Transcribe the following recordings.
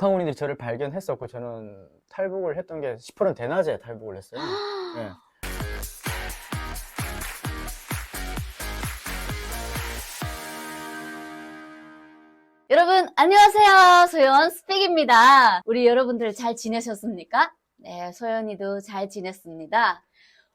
북한군인들이 저를 발견했었고 저는 탈북을 했던 게 10%는 대낮에 탈북을 했어요. 예. 여러분, 안녕하세요. 소연 스펙입니다. 우리 여러분들 잘 지내셨습니까? 네, 소연이도 잘 지냈습니다.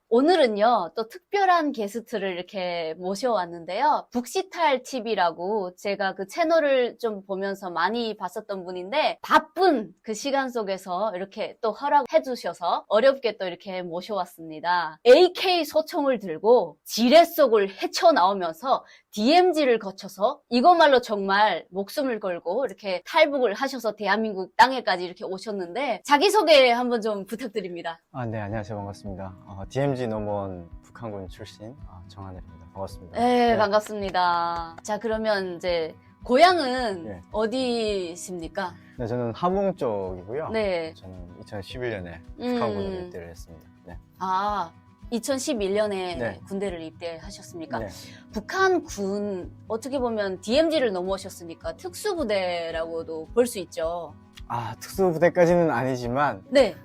오늘은요, 또 특별한 게스트를 이렇게 모셔왔는데요. 북시탈 TV라고 제가 그 채널을 좀 보면서 많이 봤었던 분인데, 바쁜 그 시간 속에서 이렇게 또 허락해 주셔서 어렵게 또 이렇게 모셔왔습니다. AK 소총을 들고 지뢰 속을 헤쳐나오면서 DMZ를 거쳐서 이거말로 정말 목숨을 걸고 이렇게 탈북을 하셔서 대한민국 땅에까지 이렇게 오셨는데 자기소개 한번 좀 부탁드립니다. 아, 네, 안녕하세요. 반갑습니다. 어, DMZ 넘버원 북한군 출신 아, 정하늘입니다. 반갑습니다. 네, 반갑습니다. 자, 그러면 이제 고향은 네. 어디십니까? 네, 저는 함흥 쪽이고요. 네. 저는 2011년에 음. 북한군으로 입대를 했습니다. 네. 아, 2011년에 네. 군대를 입대하셨습니까? 네. 북한 군 어떻게 보면 DMZ를 넘어오셨으니까 특수부대라고도 볼 수 있죠. 아, 특수부대까지는 아니지만 네.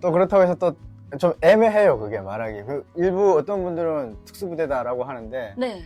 또 그렇다고 해서 또 좀 애매해요, 그게 말하기. 그 일부 어떤 분들은 특수부대다라고 하는데 네.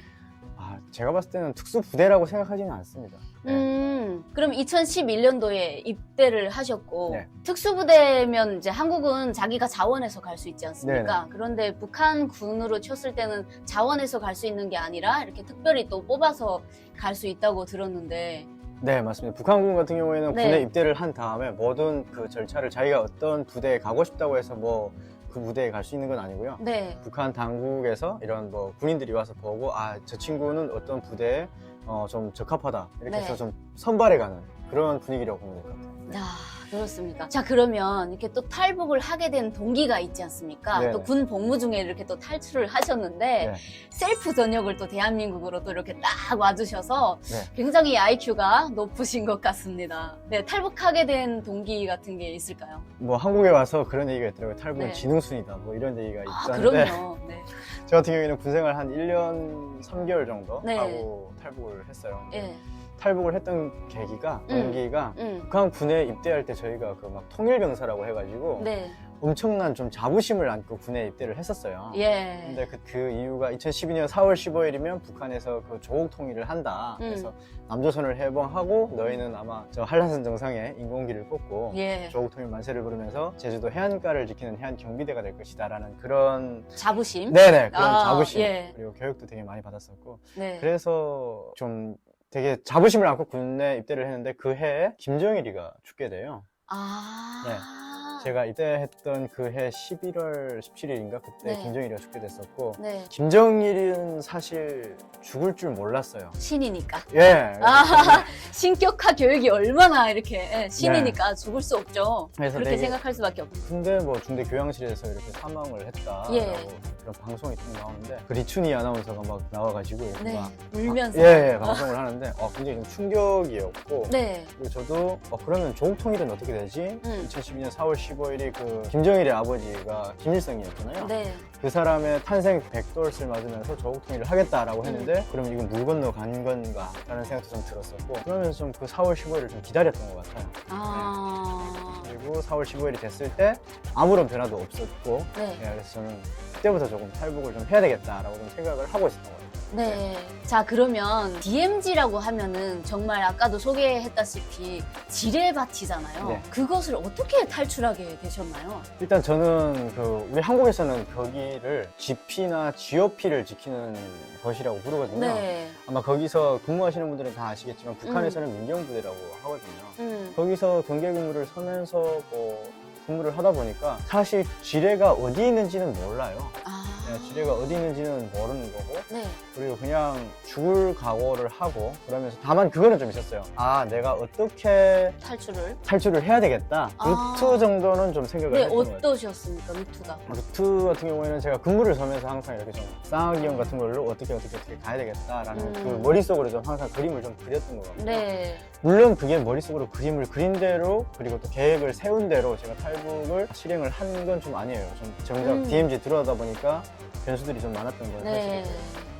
아, 제가 봤을 때는 특수부대라고 생각하지는 않습니다. 네. 음, 그럼 2011년도에 입대를 하셨고 네. 특수부대면 이제 한국은 자기가 자원해서 갈 수 있지 않습니까? 네네. 그런데 북한 군으로 쳤을 때는 자원해서 갈 수 있는 게 아니라 이렇게 특별히 또 뽑아서 갈 수 있다고 들었는데 네, 맞습니다. 북한군 같은 경우에는 네. 군에 입대를 한 다음에 모든 그 절차를 자기가 어떤 부대에 가고 싶다고 해서 뭐 그 부대에 갈 수 있는 건 아니고요. 네. 북한 당국에서 이런 뭐 군인들이 와서 보고 아 저 친구는 어떤 부대에 어, 좀 적합하다 이렇게 네. 해서 좀 선발해 가는 그런 분위기라고 보면 될 것 같아요. 네. 아, 그렇습니까? 자, 그러면 이렇게 또 탈북을 하게 된 동기가 있지 않습니까? 네네. 또 군 복무 중에 이렇게 또 탈출을 하셨는데 네. 셀프 전역을 또 대한민국으로 또 이렇게 딱 와주셔서 네. 굉장히 IQ가 높으신 것 같습니다. 네, 탈북하게 된 동기 같은 게 있을까요? 뭐 한국에 와서 그런 얘기가 있더라고요. 탈북은 네. 지능순이다. 뭐 이런 얘기가 아, 있었는데 그럼요. 네. 저 같은 경우에는 군 생활 한 1년 3개월 정도 네. 하고 탈북을 했어요. 예. 탈북을 했던 계기가 음. 동기가 음. 북한 군에 입대할 때 저희가 그 막 통일병사라고 해가지고 네. 엄청난 좀 자부심을 안고 군에 입대를 했었어요. 예. 근데 그, 그 이유가 2012년 4월 15일이면 북한에서 그 조국 통일을 한다. 음. 그래서 남조선을 해방하고 너희는 아마 저 한라산 정상에 인공기를 꽂고 예. 조국 통일 만세를 부르면서 제주도 해안가를 지키는 해안 경비대가 될 것이다라는 그런 자부심. 네네 그런 아, 자부심 예. 그리고 교육도 되게 많이 받았었고 네. 그래서 좀 되게 자부심을 안고 군에 입대를 했는데 그 해에 김정일이가 죽게 돼요. 아. 제가 입대했던 그 해 11월 17일인가 그때 네. 김정일이가 죽게 됐었고 네. 김정일은 사실 죽을 줄 몰랐어요. 신이니까. 예. 아, 신격화 교육이 얼마나 이렇게 예, 신이니까 죽을 수 없죠. 네. 그래서 그렇게 되게- 생각할 수밖에 없죠. 근데 뭐 중대 교양실에서 이렇게 사망을 했다라고 예. 그런 방송이 좀 나오는데 그 리춘희 아나운서가 막 나와가지고 이렇게 네. 막 울면서. 예, 예, 방송을 하는데 어, 굉장히 좀 충격이었고 네. 그리고 저도 어, 그러면 조국 통일은 어떻게 되지? 음. 2012년 4월 15일이 그 김정일의 아버지가 김일성이었잖아요. 네. 그 사람의 탄생 100돌을 맞으면서 조국 통일을 하겠다라고 했는데 그럼 이건 물 건너 간 건가? 라는 생각도 좀 들었었고 그러면서 좀 그 4월 15일을 좀 기다렸던 것 같아요. 아. 그리고 4월 15일이 됐을 때 아무런 변화도 없었고 네. 예, 그래서 저는 그때부터 조금 탈북을 좀 해야 되겠다라고 좀 생각을 하고 있었던 것 같아요. 네. 자, 그러면 DMZ라고 하면은 정말 아까도 소개했다시피 지뢰밭이잖아요. 네. 그것을 어떻게 탈출하게 되셨나요? 일단 저는 그 우리 한국에서는 거기를 GP나 GOP를 지키는 것이라고 부르거든요. 네. 아마 거기서 근무하시는 분들은 다 아시겠지만 북한에서는 민경부대라고 하거든요. 음. 거기서 경계 근무를 서면서 뭐 근무를 하다 보니까 사실 지뢰가 어디 있는지는 몰라요. 아. 네, 지뢰가 어디 있는지는 모르는 거고 네. 그리고 그냥 죽을 각오를 하고 그러면서 다만 그거는 좀 있었어요. 아 내가 어떻게 탈출을. 탈출을 해야 되겠다. 아. 루트 정도는 좀 생각을 네, 했던 것 같아요. 어떠셨습니까, 루트가? 루트 같은 경우에는 제가 근무를 서면서 항상 이렇게 좀 쌍화기형 같은 걸로 어떻게 어떻게 어떻게 가야 되겠다라는 음. 그 머릿속으로 좀 항상 그림을 좀 그렸던 것 같아요. 네. 물론 그게 머릿속으로 그림을 그린 대로 그리고 또 계획을 세운 대로 제가 탈북을 실행을 한 건 좀 아니에요. 좀 정작 음. DMZ 들어가다 보니까 변수들이 좀 많았던 건 네.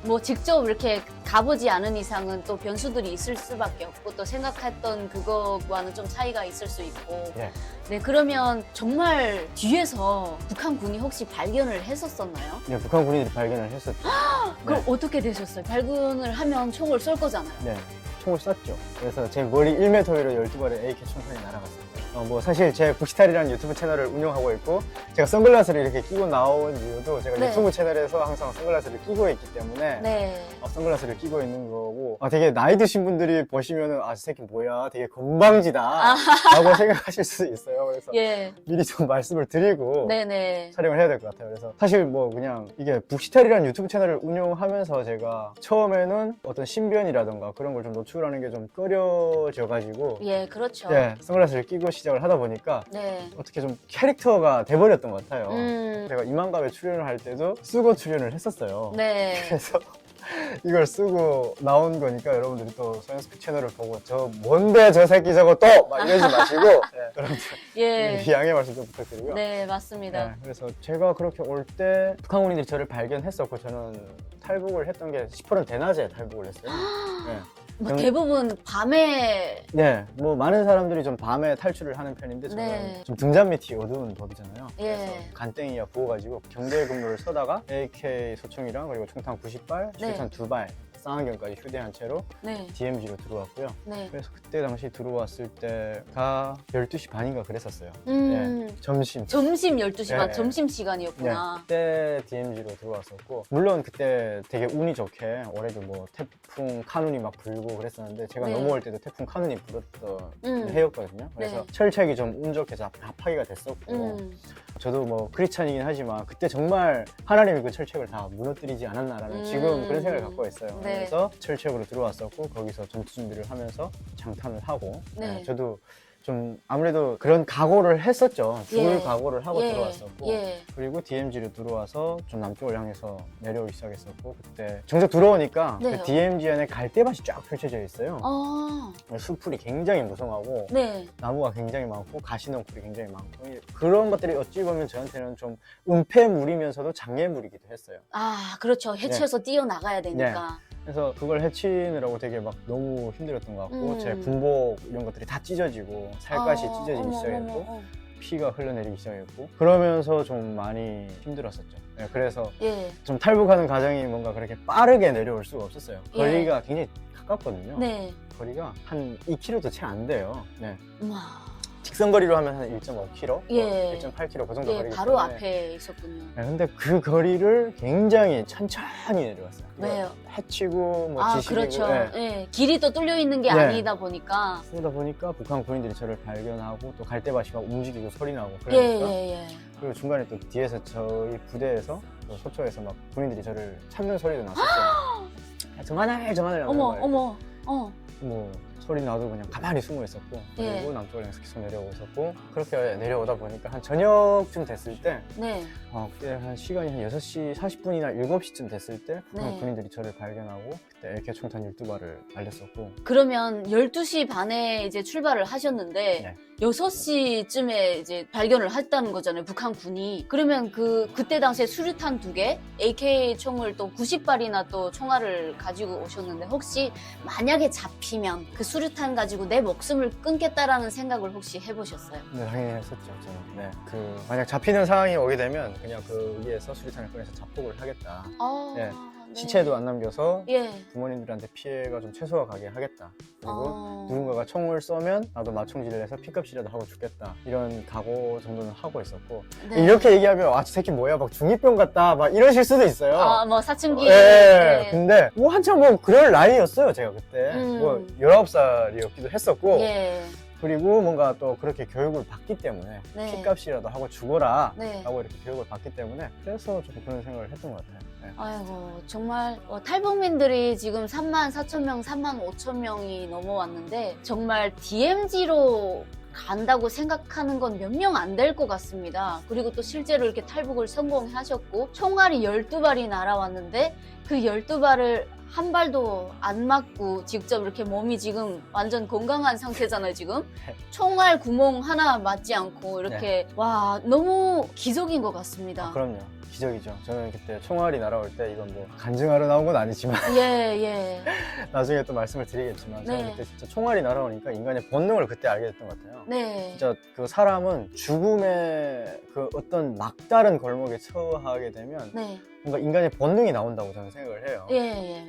뭐 직접 이렇게 가보지 않은 이상은 또 변수들이 있을 수밖에 없고 또 생각했던 그거와는 좀 차이가 있을 수 있고 네. 네 그러면 정말 뒤에서 북한 군이 혹시 발견을 했었었나요? 네, 북한 군인들이 발견을 했었죠. 그럼 어떻게 되셨어요? 발견을 하면 총을 쏠 거잖아요. 네, 총을 쐈죠. 그래서 제 머리 1m 위로 12발의 AK 총탄이 날아갔습니다. 어, 뭐 사실 제 북시탈이라는 유튜브 채널을 운영하고 있고 제가 선글라스를 이렇게 끼고 나온 이유도 제가 네. 유튜브 채널에서 항상 선글라스를 끼고 있기 때문에 네. 어, 선글라스를 끼고 있는 거고 아, 되게 나이 드신 분들이 보시면은 아, 저 새끼 뭐야 되게 건방지다 라고 생각하실 수 있어요. 그래서 예. 미리 좀 말씀을 드리고 네네. 촬영을 해야 될 것 같아요. 그래서 사실 뭐 그냥 이게 북시탈이라는 유튜브 채널을 운영하면서 제가 처음에는 어떤 신변이라던가 그런 걸 좀 노출하는 게 좀 꺼려져가지고 예, 그렇죠. 예, 선글라스를 끼고 시작을 하다 보니까 네. 어떻게 좀 캐릭터가 돼버렸던 것 같아요. 음. 제가 이만갑에 출연을 할 때도 쓰고 출연을 했었어요. 네. 그래서 이걸 쓰고 나온 거니까 여러분들이 또 서현스크 채널을 보고 저 뭔데 저 새끼 저거 또! 막 이러지 마시고 예, 여러분들 예. 양해 말씀 좀 부탁드리고요. 네, 맞습니다. 네, 그래서 제가 그렇게 올 때 북한 군인들이 저를 발견했었고 저는 탈북을 했던 게 10%는 대낮에 탈북을 했어요. 네. 뭐 경- 대부분 밤에 네, 뭐 많은 사람들이 좀 밤에 탈출을 하는 편인데 저는 네. 좀 등잔 밑이 어두운 법이잖아요. 예. 그래서 간땡이야 부어가지고 경계 근무를 서다가 AK 소총이랑 그리고 총탄 90발, 네. 실탄 2발, 쌍안경까지 휴대한 채로 네. DMZ로 들어왔고요. 네. 그래서 그때 당시 들어왔을 때가 12시 반인가 그랬었어요. 음. 점심. 점심 12시 반 네. 점심 네, 시간이었구나. 그때 DMZ로 들어왔었고 물론 그때 되게 운이 좋게 올해도 뭐 태풍 카눈이 막 불고 그랬었는데 제가 네. 넘어올 때도 태풍 카눈이 불었던 음. 해였거든요. 그래서 네. 철책이 좀 운 좋게 다 파기가 됐었고 음. 저도 뭐 크리스찬이긴 하지만 그때 정말 하나님이 그 철책을 다 무너뜨리지 않았나라는 음. 지금 그런 생각을 갖고 있어요. 네. 그래서 철책으로 들어왔었고 거기서 전투 준비를 하면서 장탄을 하고 네. 네, 저도 좀 아무래도 그런 각오를 했었죠. 죽을 예. 각오를 하고 예. 들어왔었고 예. 그리고 DMZ로 들어와서 좀 남쪽을 향해서 내려오기 시작했었고 그때 정작 들어오니까 네. 그 DMZ 안에 갈대밭이 쫙 펼쳐져 있어요. 어. 숲풀이 굉장히 무성하고 네. 나무가 굉장히 많고 가시덩굴이 굉장히 많고 이- 그런 것들이 어찌 보면 저한테는 좀 은폐물이면서도 장애물이기도 했어요. 아, 그렇죠. 네. 해치해서 뛰어나가야 되니까. 그래서 그걸 해치느라고 되게 막 너무 힘들었던 것 같고 음. 제 군복 이런 것들이 다 찢어지고 살갗이 어, 찢어지기 어머, 시작했고 어머, 어머. 피가 흘러내리기 시작했고 그러면서 좀 많이 힘들었었죠. 네, 그래서 예. 좀 탈북하는 과정이 뭔가 그렇게 빠르게 내려올 수가 없었어요. 예. 거리가 굉장히 가깝거든요. 네. 거리가 한 2km도 채 안 돼요. 네. 우와. 직선거리로 하면 한 1.5km, 예. 1.8km 그 정도 예, 거리기 바로 때문에 앞에 있었군요. 네, 근데 그 거리를 굉장히 천천히 내려왔어요. 왜요? 해치고 뭐 아, 지시고 그렇죠. 네. 예. 길이 또 뚫려 있는 게 네. 아니다 보니까. 그러다 보니까 북한 군인들이 저를 발견하고 또 갈대밭이 막 움직이고 소리 나고 예, 그러니까 예, 예. 그리고 중간에 또 뒤에서 저희 부대에서 또 소초에서 막 군인들이 저를 찾는 소리도 났었어요. 야, 정한을 하는 어머. 어머, 어. 뭐 소리 나도 그냥 가만히 숨어 있었고 예. 그리고 남쪽으로 계속 내려오고 있었고 그렇게 내려오다 보니까 한 저녁쯤 됐을 때 네. 어, 그때 한 시간이 한 6시 40분이나 7시쯤 됐을 때 네. 군인들이 저를 발견하고 그때 AK 총탄 12발을 날렸었고 그러면 12시 반에 이제 출발을 하셨는데 네. 6시쯤에 이제 발견을 했다는 거잖아요. 북한 군이. 그러면 그 그때 당시에 수류탄 두 개, AK 총을 또 90발이나 또 총알을 가지고 오셨는데 혹시 만약에 잡히면 그 수류탄 가지고 내 목숨을 끊겠다라는 생각을 혹시 해 보셨어요? 네, 당연히 했었죠 저는 네, 그 만약 잡히는 상황이 오게 되면 그냥 그 위에서 수리탄을 꺼내서 자폭을 하겠다 아. 네. 네. 시체도 안 남겨서 예. 부모님들한테 피해가 좀 최소화 가게 하겠다 그리고 어. 누군가가 총을 쏘면 나도 맞총질을 해서 피값이라도 하고 죽겠다 이런 각오 정도는 하고 있었고 네. 이렇게 얘기하면 아저 새끼 뭐야 막 중이병 같다 막 이러실 수도 있어요 아, 뭐 사춘기. 예, 네. 근데 뭐 한참 뭐 그럴 나이였어요 제가 그때 음. 뭐 19살이었기도 했었고 예. 그리고 뭔가 또 그렇게 교육을 받기 때문에 네. 피값이라도 하고 죽어라 네. 라고 이렇게 교육을 받기 때문에 그래서 좀 그런 생각을 했던 것 같아요 네. 아이고 정말 어, 탈북민들이 지금 3만 4천 명, 3만 5천 명이 넘어왔는데 정말 DMZ로 간다고 생각하는 건 몇 명 안 될 것 같습니다. 그리고 또 실제로 이렇게 탈북을 성공하셨고 총알이 12발이 날아왔는데 그 12발을 한 발도 안 맞고 직접 이렇게 몸이 지금 완전 건강한 상태잖아요, 지금. 총알 구멍 하나 맞지 않고 이렇게 와, 너무 기적인 것 같습니다. 아, 그럼요 기적이죠. 저는 그때 총알이 날아올 때 이건 뭐 간증하러 나온 건 아니지만 예, 예. 나중에 또 말씀을 드리겠지만 저는 네. 그때 진짜 총알이 날아오니까 인간의 본능을 그때 알게 됐던 것 같아요. 네. 진짜 그 사람은 죽음의 그 어떤 막다른 골목에 처하게 되면 네. 뭔가 인간의 본능이 나온다고 저는 생각을 해요. 예,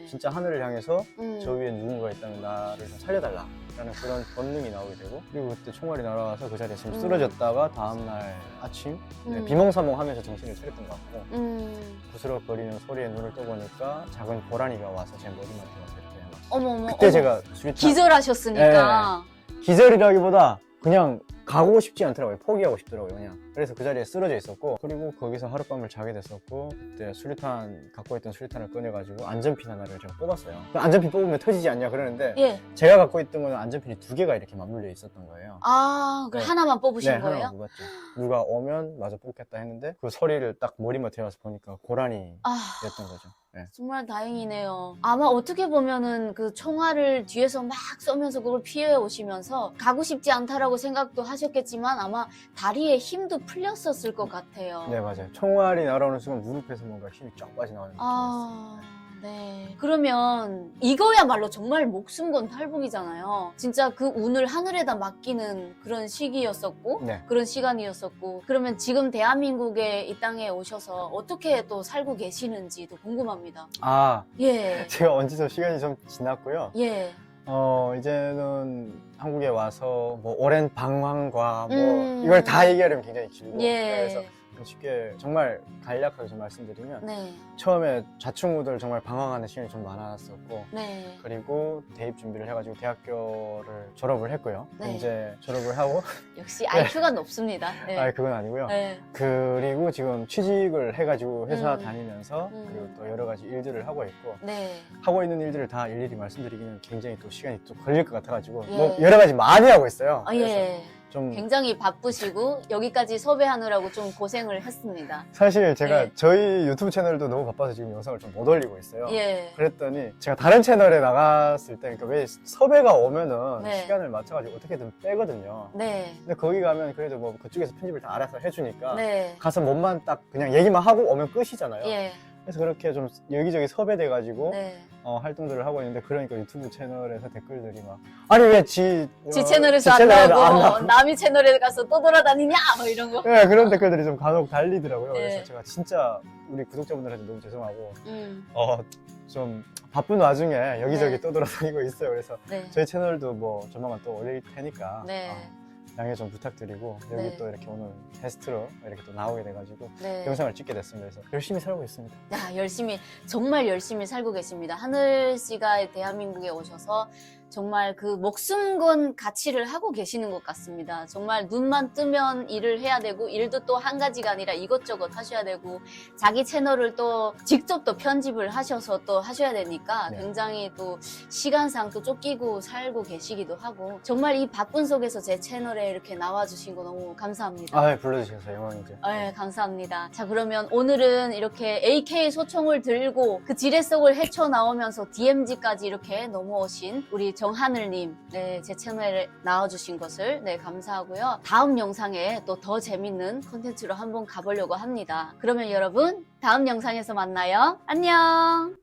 예. 진짜 하늘을 향해서 음. 저 위에 누군가 있다면 나를 좀 살려달라 라는 그런 본능이 나오게 되고 그리고 그때 총알이 날아와서 그 자리에 지금 음. 쓰러졌다가 다음날 아침 네, 음. 비몽사몽하면서 정신을 차렸던 것 같고 음. 부스럭거리는 소리에 눈을 떠보니까 작은 고라니가 와서 제 머리맡에 와서 이렇게 막 어머, 어머. 그때 어머. 제가 기절하셨으니까. 기절이라기보다 그냥 가고 싶지 않더라고요. 포기하고 싶더라고요, 그냥. 그래서 그 자리에 쓰러져 있었고, 그리고 거기서 하룻밤을 자게 됐었고, 그때 수류탄, 갖고 있던 수류탄을 꺼내가지고 안전핀 하나를 제가 뽑았어요. 그 안전핀 뽑으면 터지지 않냐 그러는데, 예. 제가 갖고 있던 거는 안전핀이 두 개가 이렇게 맞물려 있었던 거예요. 아, 그 네. 하나만 뽑으신 네, 거예요? 하나 뽑았죠. 누가 오면 마저 뽑겠다 했는데, 그 소리를 딱 머리맡에 와서 보니까 고라니였던 아. 거죠. 네. 정말 다행이네요. 아마 어떻게 보면은 그 총알을 뒤에서 막 쏘면서 그걸 피해 오시면서 가고 싶지 않다라고 생각도 하셨겠지만 아마 다리에 힘도 풀렸었을 것 같아요. 네, 맞아요. 총알이 날아오는 순간 무릎에서 뭔가 힘이 쫙 빠져나오는 느낌이었어요. 아, 네. 그러면 이거야말로 정말 목숨 건 탈북이잖아요. 진짜 그 운을 하늘에다 맡기는 그런 시기였었고, 네. 그런 시간이었었고, 그러면 지금 대한민국에 이 땅에 오셔서 어떻게 또 살고 계시는지도 궁금합니다. 아, 예. 제가 언제서 시간이 좀 지났고요. 예. 어 이제는 한국에 와서 뭐 오랜 방황과 뭐 음. 이걸 다 얘기하려면 굉장히 길고 예. 그래서 쉽게 정말 간략하게 좀 말씀드리면 네. 처음에 좌충우돌 정말 방황하는 시간이 좀 많았었고 네. 그리고 대입 준비를 해가지고 대학교를 졸업을 했고요. 네. 이제 졸업을 하고 역시 IQ가 높습니다. 네. 아 그건 아니고요. 네. 그리고 지금 취직을 해가지고 회사 음. 다니면서 음. 그리고 또 여러 가지 일들을 하고 있고 네. 하고 있는 일들을 다 일일이 말씀드리기는 굉장히 또 시간이 또 걸릴 것 같아가지고 예. 뭐 여러 가지 많이 하고 있어요. 아, 예. 좀 굉장히 바쁘시고 여기까지 섭외하느라고 좀 고생을 했습니다. 사실 제가 예. 저희 유튜브 채널도 너무 바빠서 지금 영상을 좀 못 올리고 있어요. 예. 그랬더니 제가 다른 채널에 나갔을 때 그러니까 왜 섭외가 오면은 네. 시간을 맞춰가지고 어떻게든 빼거든요. 네. 근데 거기 가면 그래도 뭐 그쪽에서 편집을 다 알아서 해주니까 네. 가서 몸만 딱 그냥 얘기만 하고 오면 끝이잖아요. 예. 그래서 그렇게 좀 여기저기 섭외돼가지고 네. 어, 활동들을 하고 있는데 그러니까 유튜브 채널에서 댓글들이 막 아니 왜지 지 채널에서 안 나오고 남이 채널에 가서 또 돌아다니냐 뭐 이런 거. 네, 그런 댓글들이 좀 간혹 달리더라고요. 네. 그래서 제가 진짜 우리 구독자분들한테 너무 죄송하고 음. 어, 좀 바쁜 와중에 여기저기 네. 떠돌아다니고 있어요. 그래서 네. 저희 채널도 뭐 조만간 또 올릴 테니까 네. 어, 양해 좀 부탁드리고 여기 네. 또 이렇게 오늘 게스트로 이렇게 또 나오게 돼가지고 네. 영상을 찍게 됐습니다. 그래서 열심히 살고 있습니다. 야, 열심히 정말 열심히 살고 계십니다. 하늘 씨가 대한민국에 오셔서 정말 그 목숨 건 가치를 하고 계시는 것 같습니다. 정말 눈만 뜨면 일을 해야 되고 일도 또 한 가지가 아니라 이것저것 하셔야 되고 자기 채널을 또 직접 또 편집을 하셔서 또 하셔야 되니까 네. 굉장히 또 시간상 또 쫓기고 살고 계시기도 하고 정말 이 바쁜 속에서 제 채널에 이렇게 나와주신 거 너무 감사합니다. 아, 불러주셔서 영광이죠. 네, 감사합니다. 자, 그러면 오늘은 이렇게 AK 소총을 들고 그 지뢰 속을 헤쳐 나오면서 DMZ까지 이렇게 넘어오신 우리 정하늘님, 네, 제 채널에 나와주신 것을, 네, 감사하고요. 다음 영상에 또 더 재밌는 콘텐츠로 한번 가보려고 합니다. 그러면 여러분, 다음 영상에서 만나요. 안녕!